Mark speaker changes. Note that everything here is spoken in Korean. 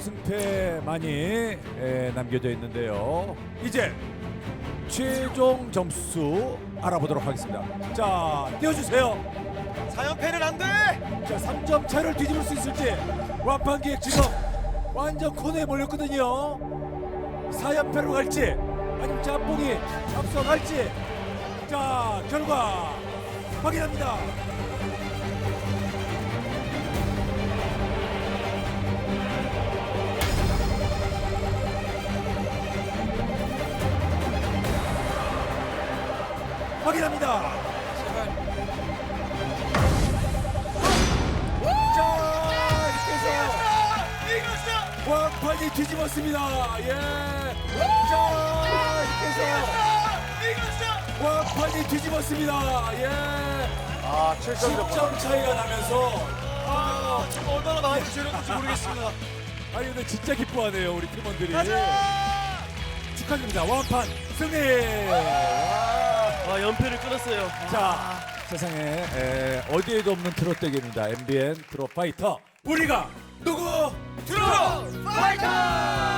Speaker 1: 3승패만이 에, 남겨져 있는데요. 이제 최종 점수 알아보도록 하겠습니다. 자, 띄워주세요.
Speaker 2: 4연패는 안 돼!
Speaker 1: 자, 3점 차를 뒤집을 수 있을지 완판 기획 지금 완전 코너에 몰렸거든요. 4연패로 갈지 아니면 짬뽕이 앞서갈지 자, 결과 확인합니다. 확인합니다. 자, 이렇게 해서 왕판이 뒤집었습니다. 예. 자, 이렇게 해서 왕판이 뒤집었습니다. 예.
Speaker 2: 아, 7점
Speaker 1: 10점 차이가 나면서
Speaker 2: 아, 지금 얼마나 나한테 죄렸는지 모르겠습니다.
Speaker 1: 아니 근데 진짜 기뻐하네요 우리 팀원들이
Speaker 2: 가자!
Speaker 1: 축하드립니다 왕판 승리
Speaker 3: 아, 연패를 끊었어요.
Speaker 1: 자, 세상에 에, 어디에도 없는 트롯 대결입니다. MBN 트롯 파이터. 우리가 누구?
Speaker 2: 트롯 파이터!